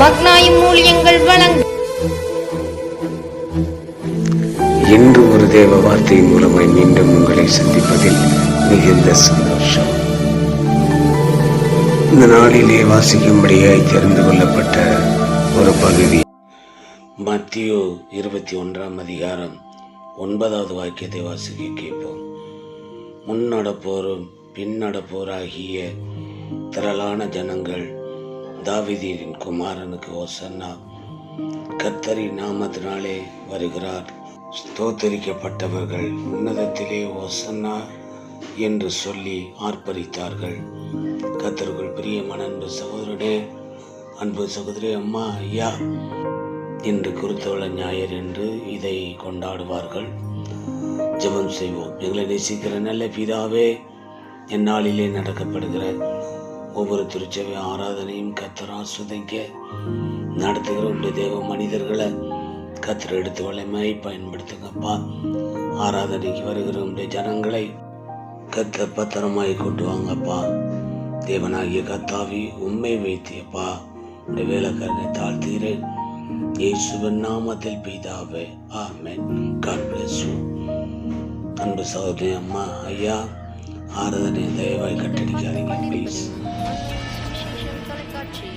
வழங்கும் இன்று ஒரு தேவ வார்த்தை மூலமாய் மீண்டும் உங்களை சந்திப்பதில் மிகுந்த சந்தோஷம். இந்த நாளிலே வாசிக்கும்படியாய் தெரிந்து கொள்ளப்பட்ட ஒரு பகுதி. மத்தியோ இருபத்தி ஒன்றாம் அதிகாரம் ஒன்பதாவது வாக்கியத்தை வாசிக்க கேட்போம். முன் நடப்போரும் பின் நடப்போராகிய திரளான ஜனங்கள் தாவிதீரின் குமாரனுக்கு ஓசன்னா கத்தரி நாமத்தினாலே வருகிறார். ஸ்தோத்தரிக்கப்பட்டவர்கள் உன்னதத்திலே ஓசன்னா என்று சொல்லி ஆர்ப்பரித்தார்கள். கத்தருக்குள் பிரியமான அன்பு சகோதரனே அன்பு சகோதரி அம்மா ஐயா. இன்று குருத்தோள ஞாயிறு என்று இதை கொண்டாடுவார்கள். ஜெபம் செய்வோம். எங்களை நேசிக்கிற நல்ல பிதாவே எந்நாளிலே நடக்கப்படுகிற ஒவ்வொரு திருச்சபை ஆராதனையும் கத்தர் ஆஸ்வதிக்க நடத்துகிற உங்களுடைய தேவ மனிதர்களை கத்தர் எடுத்து வலிமையை பயன்படுத்துங்கப்பா. ஆராதனைக்கு வருகிற உங்களுடைய ஜனங்களை கத்த பத்திரமாய் கொண்டு வாங்கப்பா. தேவனாகிய கத்தாவி உண்மை வைத்தியப்பா. உடைய வேலைக்காரனை தாழ்த்துகிறேன். இயேசுவின் நாமத்தில் பிதாவே ஆமேன். God bless you. அன்பு சகோதரி அம்மா ஐயா ஆறுதலை தயவாய் கட்டடிக்காதீங்க ப்ளீஸ் தொலைக்காட்சி